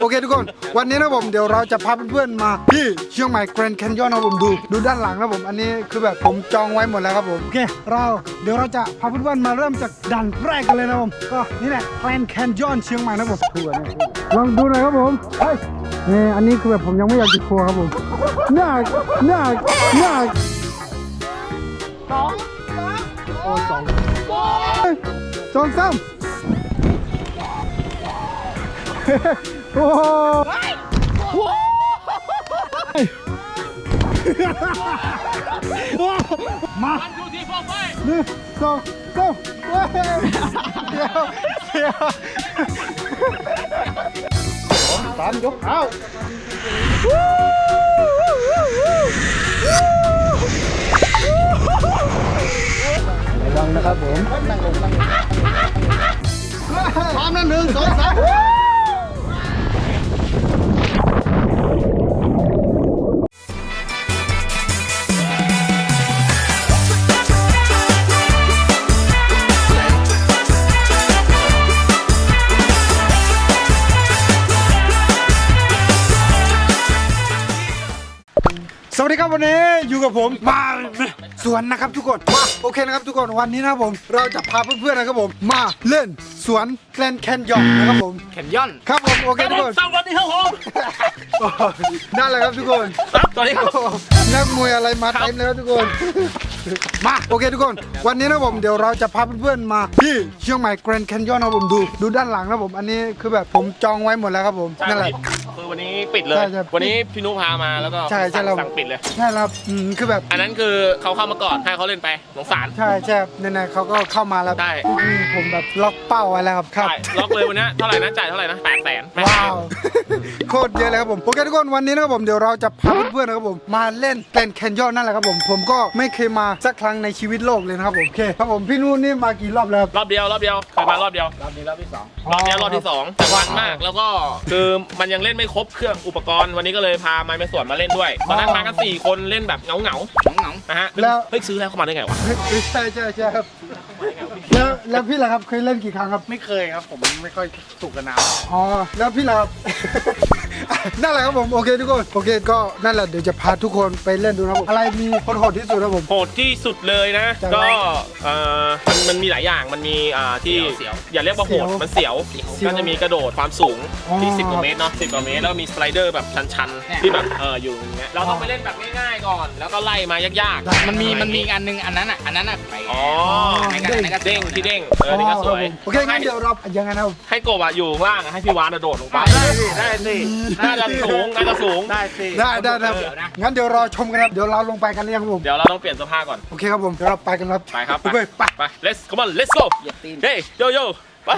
โอเคทุกคน วันนี้นะผมเดี๋ยวเราจะพาเพื่อนๆมาที่เชียงใหม่แกรนด์แคนยอนนะผมดู ดูด้านหลังนะผมอันนี้คือแบบผมจองไว้หมดแล้วครับผมโอเคเราเดี๋ยวเราจะพาเพื่อนๆมาเริ่มจากด่านแรกกันเลยนะผมก็นี่แหละแกรนด์แคนยอนเชียงใหม่นะผมทัวร์เนี่ยลองดูหน่อยครับผมเฮ้ยนี่อันนี้คือแบบผมยังไม่อยากติดทัวร์ครับผมหนักหนักหนักสองโอ้สองสองสาม โอ้โหมาหนึ่งสองสามเฮ้ยเดี๋ยวเดี๋ยวสามยกเอาระวังนะครับผมนั่งลงนั่งลงพร้อมนะหนึ่งสองสาม สวัสดีครับวันนี้อยู่กับผมมาสวนนะครับทุกคนมาโอเคนะครับทุกคนวันนี้นะครับผม เราจะพาเพื่อนๆนะครับผม มาเล่นสวนแกลนแคนยอนนะครับผมเข็มย่อนครับผมโอเคทุกคนสวัสดีครับผมนั่นแหละครับทุกคนครับสวัสดีครับโอ้โหนักมวยอะไรมาเต็มเลยครับทุกคนมาโอเคทุกคน วันนี้นะผมเดี๋ยวเราจะพาเพื่อนๆมาที่เชียงใหม่แกรนด์แคนยอนนะผมดู ดูด้านหลังนะผม อันนี้คือแบบผมจองไว้หมดแล้วครับผมนั่นแหละ คือวันนี้ปิดเลย ใช่ใช่วันนี้พี่นุพามาแล้วก็ใช่ใช่เรา สั่งปิดเลย ใช่ครับอืมคือแบบอันนั้นคือเขาเข้ามาก่อนให้เขาเล่นไปสงสาร ใช่ใช่ในในๆเขาก็เข้ามาแล้วใช่อืมผมแบบล็อกเป้าไว้แล้วครับครับใช่ล็อกเลยวันนี้เท่าไหร่นะจ่ายเท่าไหร่นะแปดแสน ว้าว โคตรเยอะเลยครับผมโอเคทุกคนวันนี้นะครับผมเดี๋ยวเราจะพาเพื่อนๆนะครับผมมาเล่นแกลนแคนยอนนั่นแหละครับผมผมก็ไม่เคยมาสักครั้งในชีวิตโลกเลยนะครับผมโอเคครับผมพี่นู่นนี่มากี่รอบแล้วครับรอบเดียวรอบเดียวเคยมารอบเดียวรอบนี้รอบที่สอง รอบเนี้ยรอบที่สองแต่มันมาก แล้วก็คือมันยังเล่นไม่ครบเครื่องอุปกรณ์วันนี้ก็เลยพาไม้ไปสวนมาเล่นด้วยตอนนั้นมากันสี่คนเล่นแบบเงาเงาเหงาๆนะฮะแล้ว เฮ้ยซื้อแล้วเข้ามาได้ไงวะเฮ้ยใช่ใช่ใช่ครับแล้วแล้วพี่ล่ะครับเคยเล่นกี่ครั้งครับๆไม่เคยครับ ผมไม่ค่อยสุกกับน้อ๋อแล้วพี่ล่ะครับ นั่นแหละครับผมโอเคทุกคนโอเคก็นั่นแหละเดี๋ยวจะพาทุกคนไปเล่นดูนะครับผมอะไรมีคนโหดที่สุดครับผม โหดที่สุดเลยนะจังก็ไรเอ่อมันมันมีหลายอย่างมันมีอ่าที่อย่าเรียกว่าโหดเสียวมันเสียวเสียวก็จะมีกระโดดความสูงที่ อ๋อ10กว่าเมตรเนาะ10กว่าเมตรแล้วก็มีสไลเดอร์แบบชันๆที่แบบเอออยู่อย่างเงี้ยเราต้องไปเล่นแบบง่ายๆก่อน แล้วก็ไล่มายากำมันมีมันมีอีกอันนึงอันนั้นอะอันนั้นอะไปๆอ๋อในกระในกระเด้งที่เด้งเออนี่ก็สวยโอเคงั้นเดี๋ยวเรายังไงนะครับ ให้กบอะอยู่ข้างล่างอะให้พี่วานอะโดดลงไปได้สิได้สิน่าจะสูงน่าจะสูง ได้สิ ได้ได้ครับเดี๋ยวนะ งั้นเดี๋ยวรอชมกันครับ เดี๋ยวเราลงไปกันเลยครับผมเดี๋ยวเราต้องเปลี่ยนเสื้อผ้าก่อน โอเคครับผม เดี๋ยวเราไปกันครับไปครับโอเคไป ไป let's come on let's go เหยียบตีนเฮ้ยโยโย่ไป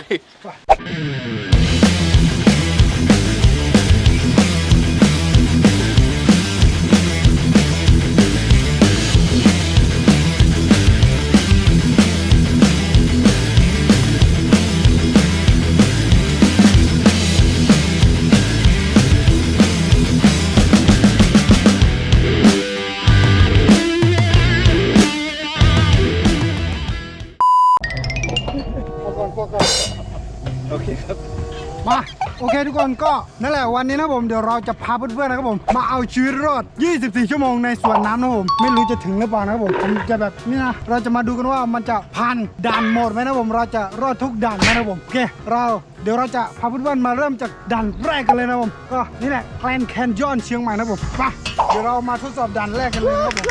โอเคทุกคนก็นั่นแหละวันนี้นะผมเดี๋ยวเราจะพาเพื่อนๆนะครับผม มาเอาชีวิตรอด 24 ชั่วโมงในสวนน้ำนะครับผม ไม่รู้จะถึงหรือเปล่านะครับผมผมจะแบบนี่นะเราจะมาดูกันว่ามันจะผ่านด่านหมดไหมนะผม เราจะรอดทุกด่านไหมนะครับผมโอเคเราเดี๋ยวเราจะพาเพื่อนๆมาเริ่มจากด่านแรกกันเลยนะครับผมก็นี่แหละแกลนแคนยอนเชียงใหม่นะครับผมไปเดี๋ยวเรามาทดสอบด่านแรกกันเลยนะครับผม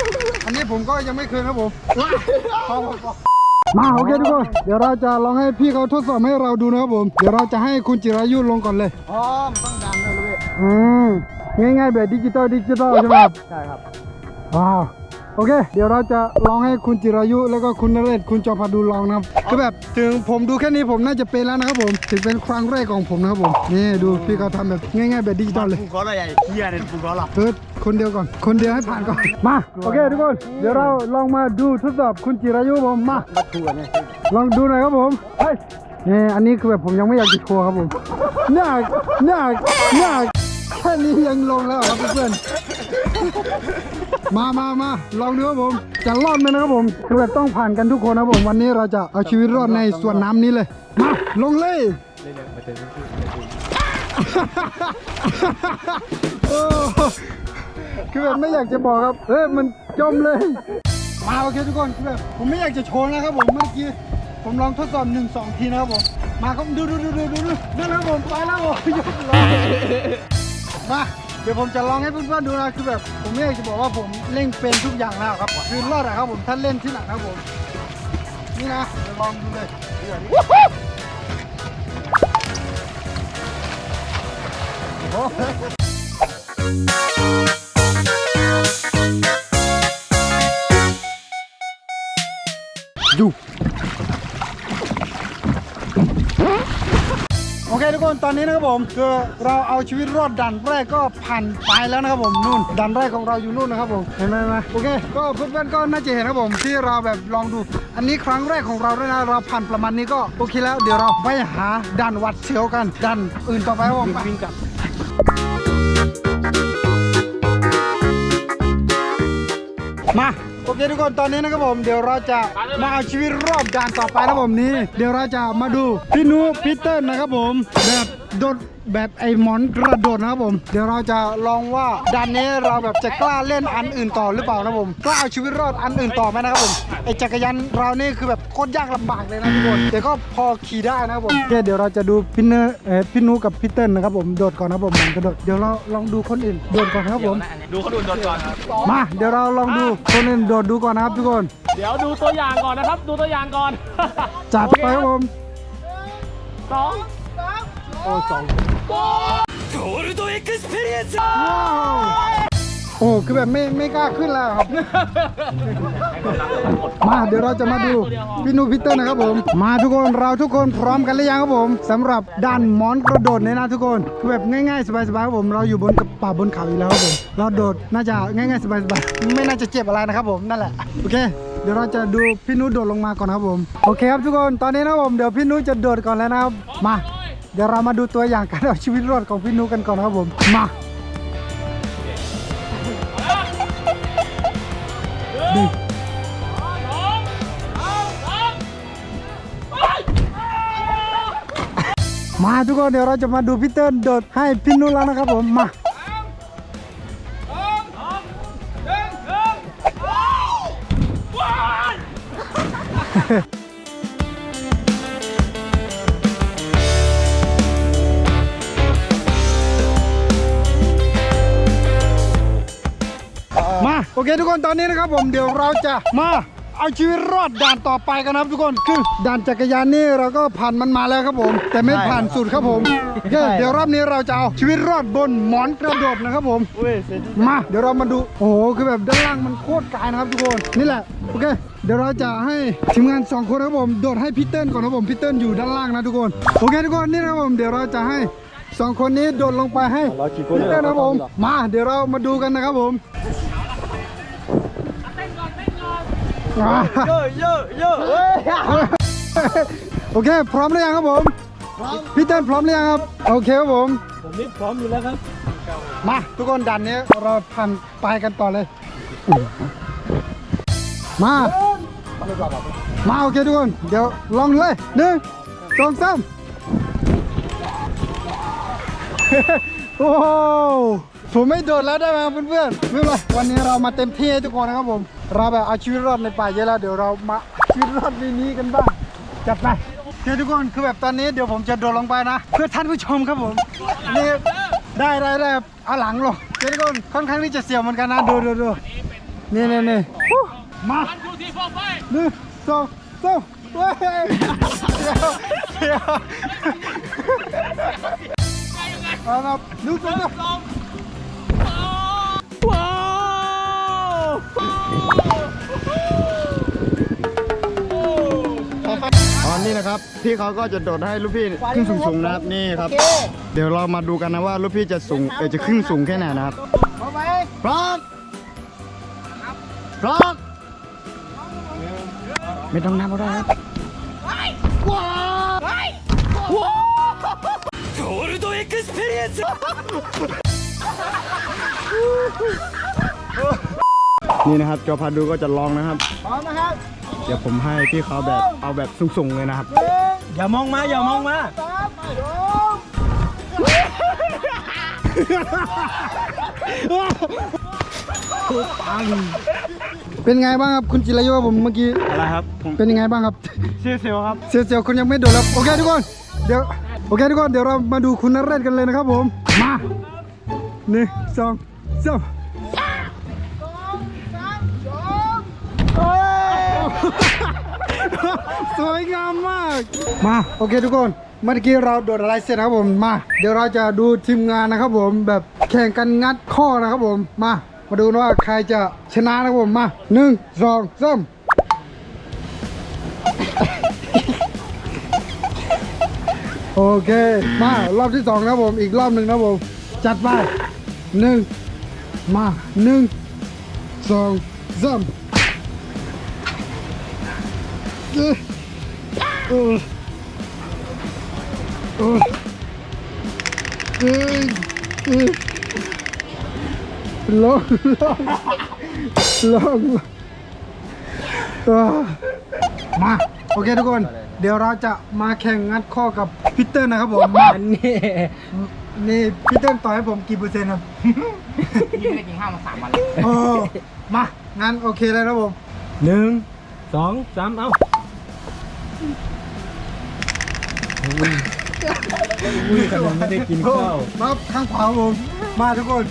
อันนี้ผมก็ยังไม่เคยนะครับผมพอพอพอ มาโอเคทุกคนเดี๋ยวเราจะลองให้พี่เขาทดสอบให้เราดูนะครับผม เดี๋ยวเราจะให้คุณจิรายุลงก่อนเลยพร้อมต้องดันเลยเลยอืมง่ายๆแบบดิจิตอลดิจิตอลใช่ไหมครับใช่ครับว้าว โอเค เดี๋ยวเราจะลองให้คุณจิรายุ แล้วก็คุณนเรศคุณจอมพันดูลองนะครับคือแบบถึงผมดูแค่นี้ผมน่าจะเป็นแล้วนะครับผมถึงเป็นครั้งแรกของผมนะครับผมนี่ดูพี่เขาทำแบบง่ายๆแบบดิจิตอลเลยปูก้อนอะไรเฮียเนี่ยปูก้อนหรอเออคนเดียวก่อน คนเดียวให้ผ่านก่อน มา โอเคทุกคน เดี๋ยวเราลองมาดูทดสอบคุณจิรายุผมมา มาทัวร์เนี่ยลองดูหน่อยครับผมเฮ้ยนี่อันนี้คือแบบผมยังไม่อยากจะทัวร์ครับผมหนักหนักหนักแค่นี้ยังลงแล้วเหรอครับเพื่อนๆ มามามาลองดูครับผม จะรอดไหมนะครับผมคือแบบต้องผ่านกันทุกคนนะครับผม วันนี้เราจะเอาชีวิตรอดในสวนน้ำนี้เลย มาลงเลยโอ้คือแบบไม่อยากจะบอกครับ เอ้ยมันจมเลย มาโอเคทุกคนคือแบบผมไม่อยากจะโชว์นะครับผมเมื่อกี้ ผมลองทดสอบหนึ่งสองทีนะครับผม มาครับดูดูดูดูดูดูดูนะครับผมไปแล้วผมยกล้อมาเดี๋ยวผมจะลองให้เพื่อนๆดูนะคือแบบผมไม่อยากจะบอกว่าผมเล่นเป็นทุกอย่างแล้วครับคือรอดอะครับผมถ้าเล่นที่หลังครับผม นี่นะเดี๋ยวลองดูเลยเดี๋ยวนี้โอ้โห ดูโอ เคทุกคนตอนนี้นะครับผมคือเราเอาชีวิตรอดดันแรกก็ผ่านไปแล้วนะครับผมนู่นดันแรกของเราอยู่นู่นนะครับผมเห็นไหมไหมโอเคก็เพื่อนๆก็น่าจะเห็นนะครับผมที่เราแบบลองดู อันนี้ครั้งแรกของเราด้วยนะเราผ่านประมาณนี้ก็โอเคแล้วเดี๋ยวเราไปหาดันวัดเสียวกัน ดันอื่นต่อไปครับผมวิ่งกับมา โอเคทุกคนตอนนี้นะครับผมเดี๋ยวเราจะมาเอาชีวิตรอบด่านต่อไปนะครับผมนี้ เดี๋ยวเราจะมาดูพี่นุพีเตอร์นะครับผมแบบโดด แบบไอ้หมอนกระโดดนะครับผม เดี๋ยวเราจะลองว่าด่านนี้เราแบบจะกล้าเล่นอันอื่นต่อหรือเปล่านะครับผมกล้าเอาชีวิตรอดอันอื่นต่อไหมนะครับผมไอ้จักรยานเรานี่คือแบบโคตรยากลำบากเลยนะทุกคนแต่ก็พอขี่ได้นะครับผมโอเคเดี๋ยวเราจะดูพี่เนอร์เอ่อพี่นุกับพี่เติ้ลนะครับผมโดดก่อนนะครับผมหมอนกระโดดเดี๋ยวเราลองดูคนอื่นโดดก่อนนะครับผม ดูเขาดูโดนก่อนครับ มาเดี๋ยวเราลองดูคนอื่นโดดดูก่อนนะครับทุกคน เดี๋ยวดูตัวอย่างก่อนนะครับ ดูตัวอย่างก่อนจัดไปครับผมสอง โอ้สองโกลด์เอ็กซ์เพรียนซ์โอ้คือแบบไม่ไม่กล้าขึ้นแล้วครับ มาเดี๋ยวเราจะมาดูพี่นูพิเตอร์นะครับผม มาทุกคนเราทุกคนพร้อมกันหรือยังครับผมสำหรับด่านหมอนกระโดดเนี่ยนะทุกคนคือแบบง่ายๆสบายๆครับผมเราอยู่บนกับป่าบนเขาอยู่แล้วครับผมเราโดดน่าจะง่ายๆสบายๆไม่น่าจะเจ็บอะไรนะครับผมนั่นแหละโอเคเดี๋ยวเราจะดูพี่นุโดดลงมาก่อนครับผม โอเคครับทุกคนตอนนี้นะผมเดี๋ยวพี่นุจะโดดก่อนแล้วนะครับมา เดี๋ยวเรามาดูตัวอย่างการเอาชีวิตรอดของพี่นุกันก่อนครับผมมาดิมาทุกคนเดี๋ยวเราจะมาดูพี่เติ้ลโดดให้พี่นุแล้วนะครับผมมามา โอเคทุกคนตอนนี้นะครับผมเดี๋ยวเราจะมาเอาชีวิตรอดด่านต่อไปกันนะครับทุกคนคือด่านจักรยานนี่เราก็ผ่านมันมาแล้วครับผม แต่ไม่ผ่านสุดครับผมโอเคเดี๋ยวรอบนี้เราจะเอาชีวิตรอดบนหมอนกระโดดนะครับผมมาเดี๋ยวเรามาดูโอ้โหคือแบบด้านล่างมันโคตรไกลนะครับทุกคนนี่แหละโอเคเดี๋ยวเราจะให้ทีมงานสองคนนะครับผมโดดให้พี่เติ้ลก่อนนะครับผมพี่เติ้ลอยู่ด้านล่างนะทุกคนโอเคทุกคนนี่นะครับผมเดี๋ยวเราจะให้สองคนนี้โดดลงไปให้พี่เติ้ลนะครับผมมาเดี๋ยวเรามาดูกันนะครับผม เยอะเยอะเยอะโอเค พร้อมหรือยังครับผมพี่เต้นพร้อมหรือยังครับ โอเคครับผม ผมนี่พร้อมอยู่แล้วครับ มาทุกคนดันนี้เราผ่านไปกันต่อเลย มา มาโอเคทุกคน เดี๋ยวลองเลยหนึ่งสองสามโอ้โหผมไม่โดดแล้วได้ไหมครับเพื่อนๆไม่เป็นไรวันนี้เรามาเต็มที่ให้ทุกคนนะครับผม เราแบบเอาชีวิตรอดในป่าเยอะแล้วเดี๋ยวเรามาชีวิตรอดในนี้กันบ้างจัดไปโอเคทุกคนคือแบบตอนนี้เดี๋ยวผมจะโดดลงไปนะ เพื่อท่านผู้ชมครับผมนี่ได้ได้ได้เอาหลังลงโอเคทุกคนค่อนข้างที่จะเสียวเหมือนกันนะดูดูดูนี่นี่นี่ฮู้มาดูที่ฟองไฟหนึ่งสองสามเว้ยเสียวเสียวเอาครับหนึ่ นี่นะครับพี่เขาก็จะโดดให้ลูกพี่ขึ้นสูงๆนะครับนี่ครับ เดี๋ยวเรามาดูกันนะว่าลูกพี่จะสูงเออจะขึ้นสูงแค่ไหนนะครับพร้อมไหมพร้อมพร้อมไม่ต้องนับก็ได้ครับนี่นะครับจอพาดูก็จะลองนะครับพร้อมนะครับ เดี๋ยวผมให้พี่เขาแบบเอาแบบสูงๆเลยนะครับอย่ามองมาอย่ามองมาสามสองเป็นไงบ้างครับคุณจิรายุครับผมเมื่อกี้อะไรครับผมเป็นยังไงบ้างครับเซียวเซียวครับเสียวๆคุณยังไม่โดดแล้วโอเคทุกคนเดี๋ยวโอเคทุกคนเดี๋ยวเรามาดูคุณนเรศกันเลยนะครับผมมาหนึ่งสองสาม สวยงามมาก มา โอเคทุกคน เมื่อกี้เราโดดอะไรเสร็จนะครับผมมา เดี๋ยวเราจะดูทีมงานนะครับผมแบบแข่งกันงัดข้อนะครับผมมา มาดูนะว่าใครจะชนะนะครับผมมาหนึ่งสองสามโอเค มารอบที่สองนะครับผมอีกรอบหนึ่งนะครับผม จัดไปหนึ่งมาหนึ่งสองสามเอ้ยเออเออเอ้ยเอ้ยลงลงลงอ่ามาโอเคทุกคน เดี๋ยวเราจะมาแข่งงัดข้อกับพีเตอร์นะครับผมมานี่นี่พีเตอร์ต่อให้ผมกี่เปอร์เซ็นต์ครับพี่ไม่ได้กินข้าวมาสามวันแล้ว โอ้มา งั้นโอเคเลยนะครับผม หนึ่งสองสามเอา อุ้ยขนาดไม่ได้กินข้าวมาข้างขวาครับผมมาทุกคน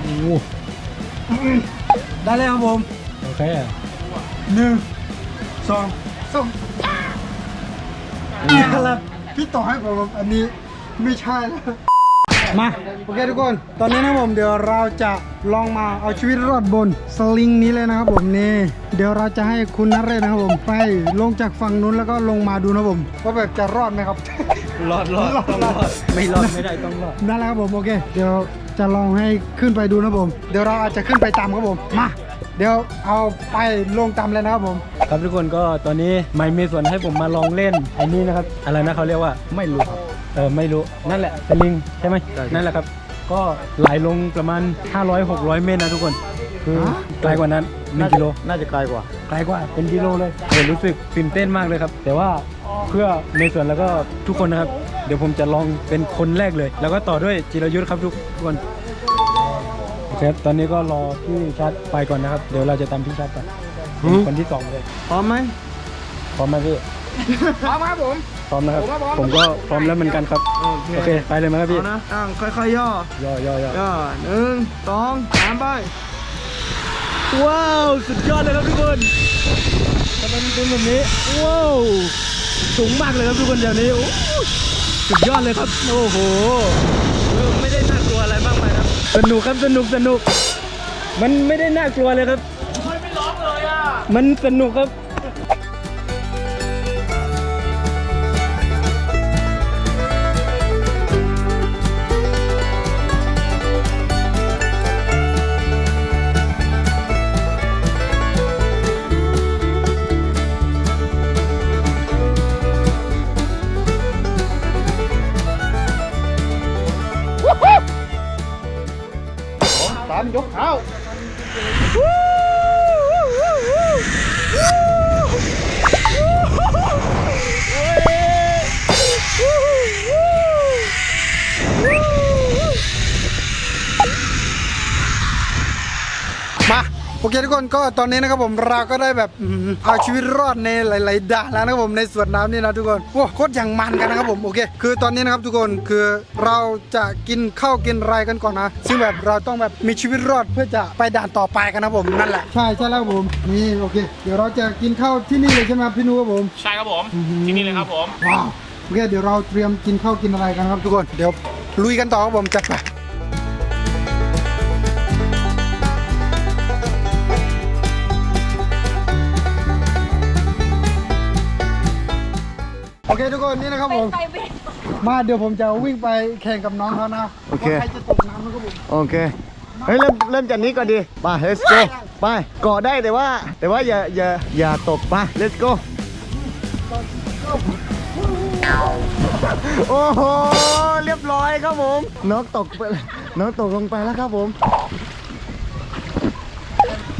โอ้โหได้แล้วครับผมโอเคหนึ่งสองสองนี่แหละพี่ต่อให้ผมอันนี้ไม่ใช่แล้ว มาโอเคทุกคน ตอนนี้นะครับผมเดี๋ยวเราจะลองมาเอาชีวิตรอดบนสลิงนี้เลยนะครับผมนี่เดี๋ยวเราจะให้คุณนเรศนะครับผมไปลงจากฝั่งนู้นแล้วก็ลงมาดูนะครับผมว่าแบบจะรอดไหมครับ รอดรอดต้องรอดไม่รอดไม่ได้ต้องรอดนั่นแหละครับผมโอเค เดี๋ยวจะลองให้ขึ้นไปดูนะครับผม เดี๋ยวเราอาจจะขึ้นไปตามครับผมมาเดี๋ยวเอาไปลงตามเลยนะครับผม ครับทุกคนก็ตอนนี้ไม่มีส่วนให้ผมมาลองเล่นไอ้นี่นะครับ อะไรนะเขาเรียกว่าไม่รู้ครับ เออไม่รู้นั่นแหละสลิงใช่ไหมนั่นแหละครับ ก็ไหลลงประมาณ 500 600 เมตรนะทุกคน คือฮะไกลกว่านั้น1กิโล น่าจะไกลกว่า ไกลกว่าเป็นกิโลเลยเออรู้สึกตื่นเต้นมากเลยครับ แต่ว่าเพื่อในส่วนแล้วก็ทุกคนนะครับ เดี๋ยวผมจะลองเป็นคนแรกเลย แล้วก็ต่อด้วยจิรยุทธครับทุกทุกคนโอเคครับตอนนี้ก็รอพี่ชัดไปก่อนนะครับ เดี๋ยวเราจะตามพี่ชัดไปเป็นคนที่สองเลยพร้อมไหมพร้อมไหมพี่ พร้อมครับผม พร้อมนะครับผมว่าพร้อมผมก็พร้อมแล้วเหมือนกันครับ โอเค ไปเลยไหมครับพี่เอานะอ่างค่อยๆย่อ ย่อย่อย่อย่อหนึ่งสองสามไป ว้าว สุดยอดเลยครับทุกคนทำไมมันเป็นแบบนี้ ว้าว สูงมากเลยครับทุกคนเดี๋ยวนี้โอ้สุดยอดเลยครับ โอ้โหเออไม่ได้น่ากลัวอะไรมากมายครับ สนุกครับ สนุก สนุก มันไม่ได้น่ากลัวเลยครับไม่ร้องเลยอะ มันสนุกครับ ยกเท้า โอเคทุกคนก็ตอนนี้นะครับผมเราก็ได้แบบอืมเอาชีวิตรอดในหลาย ๆ ด่านแล้วนะครับผมในสวนน้ำนี่นะทุกคนโอ้โคตรอย่างมันกันนะครับผมโอเค คือตอนนี้นะครับทุกคนคือเราจะกินข้าวกินอะไรกันก่อนนะ ซึ่งแบบเราต้องแบบมีชีวิตรอดเพื่อจะไปด่านต่อไปกันนะครับผมนั่นแหละใช่ใช่แล้วครับผมนี่โอเค เดี๋ยวเราจะกินข้าวที่นี่เลยใช่ไหมครับพี่นุครับผมใช่ครับผมที่นี่เลยครับผมว้าวโอเคเดี๋ยวเราเตรียมกินข้าวกินอะไรกันครับทุกคนเดี๋ยวลุยกันต่อครับผมจัดไป อเคทุกคนนี่นะครับผมไปไปมาเดี๋ยวผมจะวิ่งไปแข่งกับน้องเขานะโอเคว่าใครจะตกน้ำนะครับผมโอเคเฮ้ยเริ่มเริ่มจากนี้ก่อนดีไป let's go ไปเกาะได้แต่ว่า แต่ว่าอย่าอย่าอย่าตกไป let's go โอ้โหเรียบร้อยครับผม น้องตกไปน้องตกลงไปแล้วครับผม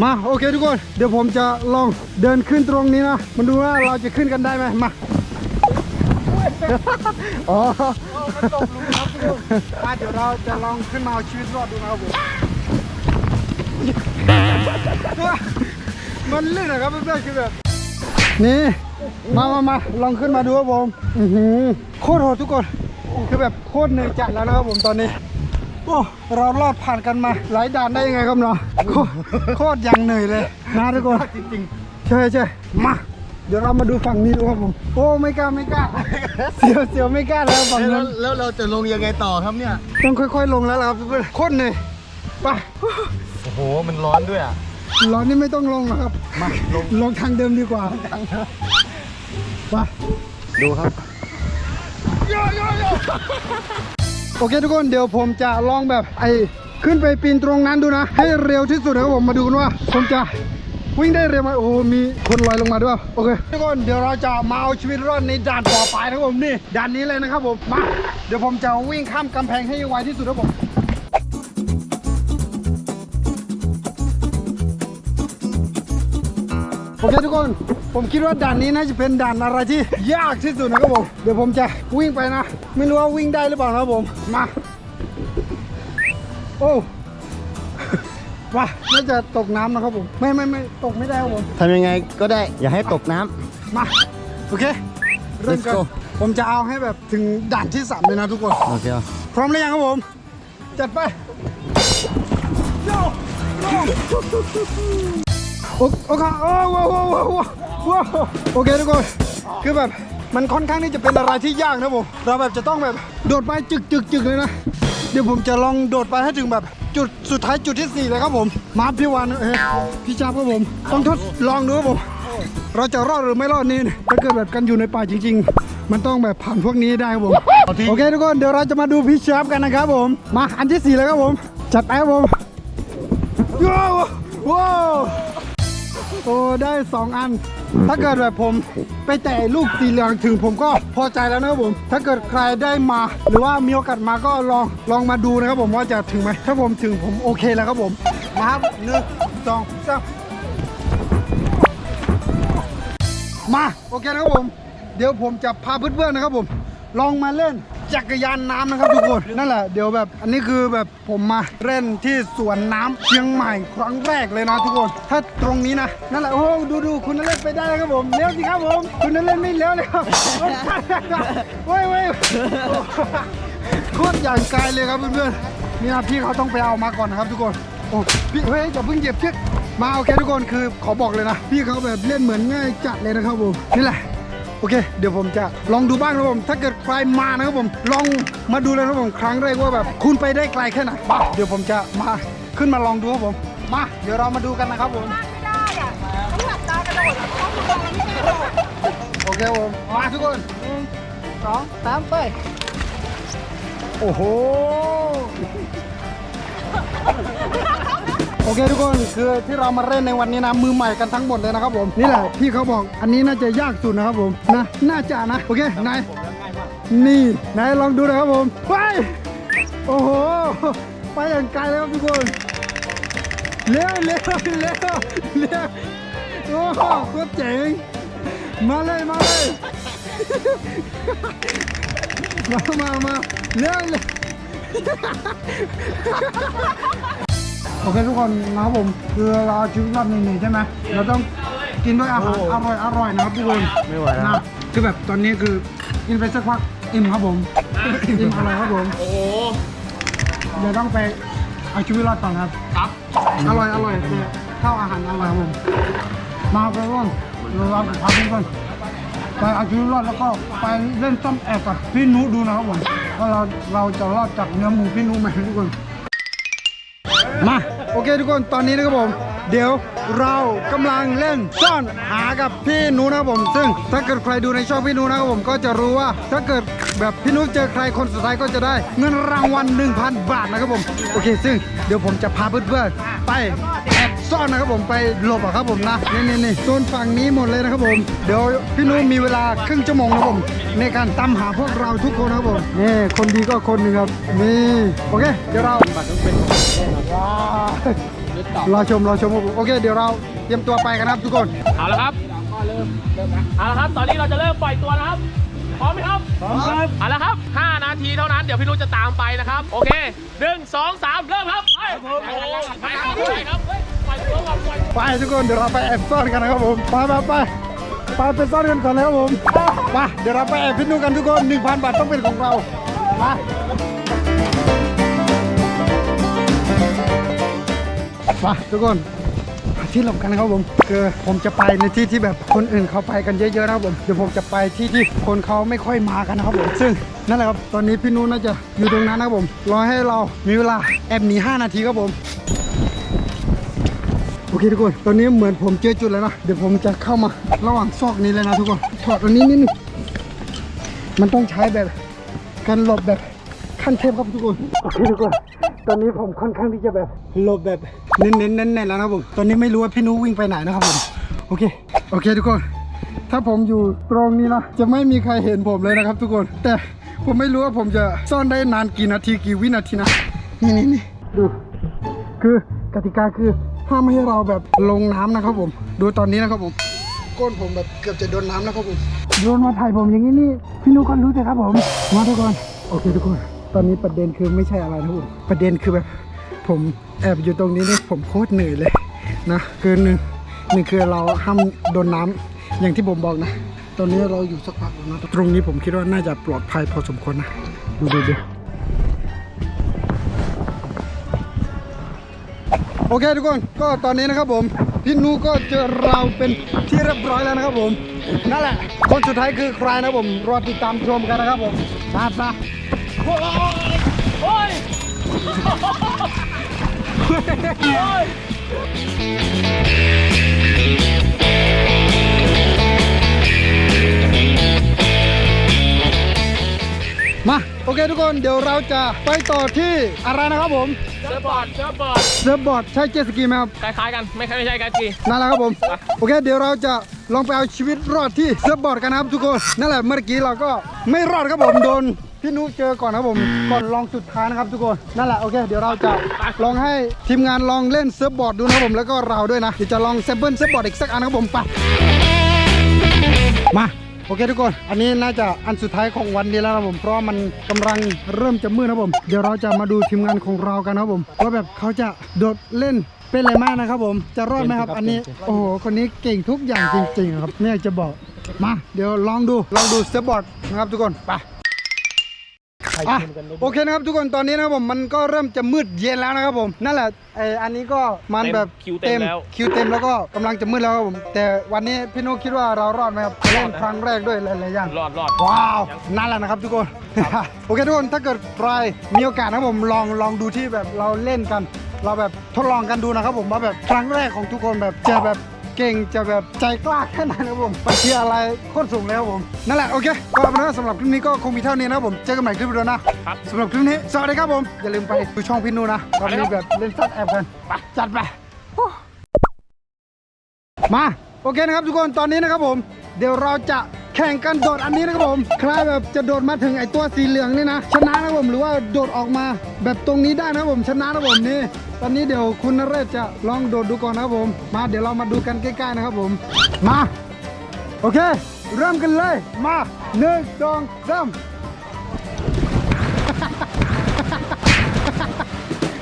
มาโอเคทุกคน เดี๋ยวผมจะลองเดินขึ้นตรงนี้นะมาดูว่าเราจะขึ้นกันได้ไหมมา อ๋อมาเดี๋ยวเราจะลองขึ้นมาเอาชีวิตรอดดูนะครับผมมันลื่นนะครับเพื่อนๆคือแบบนี่ มามามาลองขึ้นมาดูครับผมอือหือโคตรโหดทุกคน คือแบบโคตรเหนื่อยจัดแล้วนะครับผมตอนนี้ โอ้เรารอดผ่านกันมาหลายด่านได้ยังไงครับเนาะโคตรโคตรยังเหนื่อยเลยนะทุกคนจริงๆใช่ใช่มา เดี๋ยวเรามาดูฝั่งนี้ดูครับผมโอ้ไม่กล้าไม่กล้าเสียวเสียวไม่กล้าแล้วฝั่งแล้นั้วนแล้วเราจะลงยังไงต่อครับเนี่ย ต้องค่อย ๆ ลงแล้วล่ะครับเพื่อนๆโคตรเหนื่อยไปโอ้โห มันร้อนด้วยอะเรานี่ไม่ต้องลงหรอกครับมาลง ลงทางเดิมดีกว่าไป ดูครับ โอเคทุกคนเดี๋ยวผมจะลองแบบไอ้ขึ้นไปปีนตรงนั้นดูนะ ให้เร็วที่สุดนะครับผมมาดูกันว่า ผมจะ วิ่งได้เร็วไหมโอ้โหมีคนลอยลงมาด้วยโอเคทุกคนเดี๋ยวเราจะมาเอาชีวิตรอดในด่านต่อไปนะครับผมนี่ด่านนี้เลยนะครับผมมาเดี๋ยวผมจะวิ่งข้ามกำแพงให้ไวที่สุดนะครับผมโอเคทุกคน ผมคิดว่าด่านนี้น่าจะเป็นด่านอะไรที่ยากที่สุดนะครับผม เดี๋ยวผมจะวิ่งไปนะ ไม่รู้ว่าวิ่งได้หรือเปล่านะครับผม มา โอ้ ว้าน่าจะตกน้ำนะครับผม ไม่ไม่ไม่ตกไม่ได้ครับผม ทำยังไงก็ได้อย่าให้ตกน้ำมา โอเค เริ่มกัน Let's go ผมจะเอาให้แบบถึงด่านที่สามเลยนะทุกคนโอเคพร้อมหรือยังครับผม จัดไปโยโยโอโอเคโอ้ว้าวว้าวว้าวว้าวโอเคทุกคน คือแบบ มันค่อนข้างที่จะเป็นอะไรที่ยากนะผม เราแบบจะต้องแบบโดดไปจึกจึกจึกเลยนะ เดี๋ยวผมจะลองโดดไปให้ถึงแบบ จุดสุดท้ายจุดที่สี่เลยครับผม มาพี่วันเอ้ยพี่จ้าบครับผม ต้องทดลองดูครับผม เราจะรอดหรือไม่รอดนี่ถ้าเกิดแบบกันอยู่ในป่าจริง ๆ มันต้องแบบผ่านพวกนี้ได้ครับผม โอเคทุกคนเดี๋ยวเราจะมาดูพี่ชาร์ปกันนะครับผม มาอันที่สี่เลยครับผม จัดไปครับผมว้าวว้าวโอ้ได้สองอัน ถ้าเกิดแบบผมไปแตะลูกสีเหลืองถึงผมก็พอใจแล้วนะครับผม ถ้าเกิดใครได้มา หรือว่ามีโอกาสมาก็ลองลองมาดูนะครับผมว่าจะถึงไหมถ้าผมถึงผมโอเคแล้วครับผมมาครับหนึ่งสองสามมาโอเคนะครับผม เดี๋ยวผมจะพาเพื่อนๆนะครับผม ลองมาเล่น จักรยานน้ำนะครับทุกคน นั่นแหละเดี๋ยวแบบอันนี้คือแบบผมมาเล่นที่สวนน้ำเชียงใหม่ครั้งแรกเลยนะทุกคน ถ้าตรงนี้นะนั่นแหละโอ้โหดูดูคุณนั่นเล่นไปได้ครับผมเลี้ยวสิครับผม คุณนั่นเล่นไม่เลี้ยวเลยครับเว้ยเว้ยโคตรอย่างไกลเลยครับเพื่อนๆนี่นะพี่เขาต้องไปเอามาก่อนนะครับทุกคนโอ้พี่เฮ้ยอย่าเพิ่งเหยียบเชือกมาโอเคทุกคนคือขอบอกเลยนะ พี่เขาแบบเล่นเหมือนง่ายจัดเลยนะครับผมนี่แหละ โอเค เดี๋ยวผมจะลองดูบ้างนะครับผม ถ้าเกิดใครมานะครับผม ลองมาดูเลยนะครับผมครั้งแรกว่าแบบคุณไปได้ไกลแค่ไหนมาเดี๋ยวผมจะมาขึ้นมาลองดูครับผม มา เดี๋ยวเรามาดูกันนะครับผม ไม่ได้อะต้องหลับตากระโดดต้องมองมันให้กระโดดโอเคครับผม มาทุกคนหนึ่งสองสามไป โอ้โห โอเคทุกคนคือที่เรามาเล่นในวันนี้นะมือใหม่กันทั้งหมดเลยนะครับผมนี่แหละพี่เขาบอกอันนี้น่าจะยากสุดนะครับผมนะน่าจะนะโอเคนายนี่นายลองดูนะครับผมไปโอ้โหไปอย่างไกลแล้วครับทุกคนเร็วเร็วเร็วเร็วโอ้โหโคตรเจ๋งมาเลยมาเลยมามามาเร็วเร็ว โอเคทุกคนนะครับผมคือเราเอาชีวิตรอดเหนื่อยๆใช่ไหมเราต้องกินด้วยอาหารอร่อยอร่อยๆนะครับทุกคนไม่ไหวแล้ว นะคือแบบตอนนี้คือกินไปสักพักอิ่มครับผมอิ่มอร่อยครับผมโอ้โหเดี๋ยวต้องไปเอาชีวิตรอดก่อนครับ ครับ อร่อยอร่อยแต่ข้าวอาหารอร่อยครับผมมาไปร่วมเราเราพาเพื่อนๆไปเอาชีวิตรอดแล้วก็ไปเล่นซ่อมแอบกับพี่นุดูนะครับผมว่าเราเราจะรอดจากเนื้อหมูพี่นุไหมทุกคนมา โอเคทุกคนตอนนี้นะครับผม เดี๋ยวเรากำลังเล่นซ่อนหากับพี่นุนะครับผม ซึ่งถ้าเกิดใครดูในช่องพี่นุนะครับผมก็จะรู้ว่า ถ้าเกิดแบบพี่นุเจอใครคนสุดท้ายก็จะได้ เงินรางวัล 1,000 บาทนะครับผม โอเค ซึ่งเดี๋ยวผมจะพาเพื่อนๆไป ซ่อนนะครับผมไปหลบอะครับผมนะนี่นี่นี่โซนฝั่งนี้หมดเลยนะครับผมเดี๋ยวพี่นุมีเวลาครึ่งชั่วโมงนะครับผมในการตามหาพวกเราทุกคนนะครับผมนี่คนดีก็คนหนึ่งครับนี่โอเคเดี๋ยวเราว้าวรอชมรอชมครับผมโอเค เดี๋ยวเราเตรียมตัวไปกันครับทุกคนเอาละครับเอาละครับ ตอนนี้เราจะเริ่มปล่อยตัวนะครับไปพร้อมไหมครับพร้อมครับเอาละครับ 5 นาทีเท่านั้น เดี๋ยวพี่นุชจะตามไปนะครับ โอเคหนึ่งสองสามเริ่มครับ ไปไปครับ ไปทุกคนเดี๋ยวเราไปแอบซ่อนกันนะครับผมไปไปไปไปไปซ่อนกันก่อนแล้วครับผมไปเดี๋ยวเราไปแอบพินูกันทุกคน1,000บาทต้องเป็นของเราไปไปทุกคนที่หลบกันนะครับผมคือผมจะไปในที่ที่แบบคนอื่นเขาไปกันเยอะๆนะครับผมเดี๋ยวผมจะไปที่ที่คนเขาไม่ค่อยมากันนะครับผมซึ่งนั่นแหละครับตอนนี้พี่นุ้นน่าจะอยู่ตรงนั้นนะครับผมรอให้เรามีเวลาแอบหนี5นาทีครับผม เคทุกคน ตอนนี้เหมือนผมเจอจุดแล้วนะ เดี๋ยวผมจะเข้ามาระหว่างซอกนี้เลยนะทุกคน ถอดอันนี้นิดนึง มันต้องใช้แบบการหลบแบบขั้นเทพครับทุกคน โอเคทุกคน ตอนนี้ผมค่อนข้างที่จะแบบหลบแบบเน้นๆแน่นๆแล้วนะผม ตอนนี้ไม่รู้ว่าพี่นุวิ่งไปไหนนะครับผม โอเค โอเคทุกคน ถ้าผมอยู่ตรงนี้นะ จะไม่มีใครเห็นผมเลยนะครับ ทุกคน แต่ผมไม่รู้ว่าผมจะซ่อนได้นานกี่นาทีกี่วินาทีนะ นี่นี่นี่ดู คือกติกาคือ ห้ามไม่ให้เราแบบลงน้ำนะครับผม ดูตอนนี้นะครับผมก้นผมแบบเกือบจะโดนน้ำแล้วครับผมโดนมาถ่ายผมอย่างนี้นี่พี่นุก็รู้แต่ครับผม มาทุกคนโอเคทุกคน ตอนนี้ประเด็นคือไม่ใช่อะไรนะครับผมประเด็นคือแบบผมแอบอยู่ตรงนี้นี่ผมโคตรเหนื่อยเลยนะคือหนึ่งหนึ่งคือเราห้ามโดนน้ำอย่างที่ผมบอกนะ ตอนนี้เราอยู่สักพักแล้วนะตรงนี้ผมคิดว่าน่าจะปลอดภัยพอสมควรนะ ดูดูดู โอเคทุกคนก็ตอนนี้นะครับผมพี่นูก็เจอเราเป็นที่เรียบร้อยแล้วนะครับผมนั่นแหละ คนสุดท้ายคือใครนะครับผมรอติดตามชมกันนะครับผมมาไปโอ้ยมาโอเคทุกคนเดี๋ยวเราจะไปต่อที่อะไรนะครับผมเซิร์ฟบอร์ดเซิร์ฟบอร์ดเซิร์ฟบอร์ดใช่เจตสกีไหมครับ คล้ายๆกันไม่ใช่ไม่ใช่กันจีนั่นแหละครับผม โอเค เดี๋ยวเราจะลองไปเอาชีวิตรอดที่เซิร์ฟบอร์ดกันนะครับทุกคน นั่นแหละเมื่อกี้เราก็ไม่รอดครับผมโดนพี่นุเจอก่อนนะครับผม ก่อนลองสุดท้ายนะครับทุกคน นั่นแหละโอเค เดี๋ยวเราจะลองให้ทีมงานลองเล่นเซิร์ฟบอร์ดดูนะครับผมแล้วก็เราด้วยนะเดี๋ยวจะลองแซมเปิลเซิร์ฟบอร์ดอีกสักอันนะครับผมไปมา โอเคทุกคน อันนี้น่าจะอันสุดท้ายของวันนี้แล้วนะครับผม เพราะว่ามันกำลังเริ่มจะมืดนะครับผม เดี๋ยวเราจะมาดูทีมงานของเรากันนะครับผมว่าแบบเขาจะโดดเล่นเป็นอะไรมากนะครับผม จะรอดไหมครับ อันนี้ โอ้โห คนนี้เก่งทุกอย่างจริง ๆ ครับ ไม่อยากจะบอก มา เดี๋ยวลองดู ลองดูสเตปบอร์ดนะครับทุกคน ไป อะโอเคนะครับทุกคนตอนนี้นะครับผมมันก็เริ่มจะมืดเย็นแล้วนะครับผมนั่นแหละไออันนี้ก็มันแบบคิวเต็มแล้ว คิวเต็มแล้วก็กำลังจะมืดแล้วครับผมแต่วันนี้พี่โนุคิดว่าเรารอดไหมครับเล่นครั้งแรกด้วยหลายๆอย่างรอดรอดว้าวนั่นแหละนะครับทุกคนโอเคทุกคนถ้าเกิดใครมีโอกาสนะครับผมลองลองดูที่แบบเราเล่นกัน เราแบบทดลองกันดูนะครับผมว่าแบบครั้งแรกของทุกคนแบบจะแบบ เก่งจะแบบใจกล้าแค่ไหนนะครับผมไปเชียร์อะไรโคตรสูงเลยครับผม นั่นแหละโอเค ก็เอาเป็นว่าสำหรับคลิปนี้ก็คงมีเท่านี้นะครับผม เจอกันใหม่คลิปวิดีโอนะครับสำหรับคลิปนี้ สวัสดีครับผม อย่าลืมไปดูช่องพี่นูนะเรามีแบบเล่นซัดแอบกันไปจัดไปมาโอเคนะครับทุกคนตอนนี้นะครับผม เดี๋ยวเราจะ แข่งกันโดดอันนี้นะครับผม ใครแบบจะโดดมาถึงไอตัวสีเหลืองนี่นะ ชนะนะครับผมหรือว่าโดดออกมา แบบตรงนี้ได้นะครับผมชนะนะครับผมนี่ ตอนนี้เดี๋ยวคุณนเรศจะลองโดดดูก่อนนะครับผม มาเดี๋ยวเรามาดูกันใกล้ๆนะครับผม มา โอเค เริ่มกันเลย มาหนึ่งสองสาม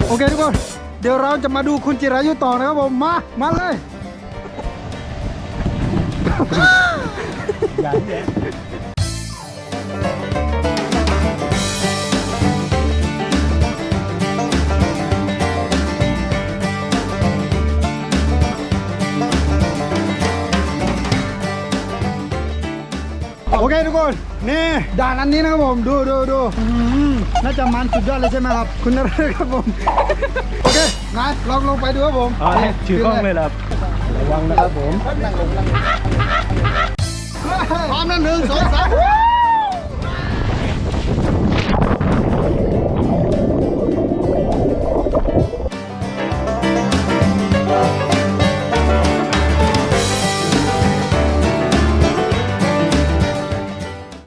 โอเคทุกคน เดี๋ยวเราจะมาดูคุณจิรายุต่อนะครับผม มา มาเลย โอเคทุกคนนี่ด่านอันนี้นะครับผมดูดูดูอื้อหือน่าจะมันสุดยอดเลยใช่ไหมครับ คุณนเรศครับผม โอเคนายลองลงไปดูครับผมอ๋อเนี่ยถือกล้องเลยเหรอครับระวังนะครับผมพ ร้อมนะหนึ่งสองสาม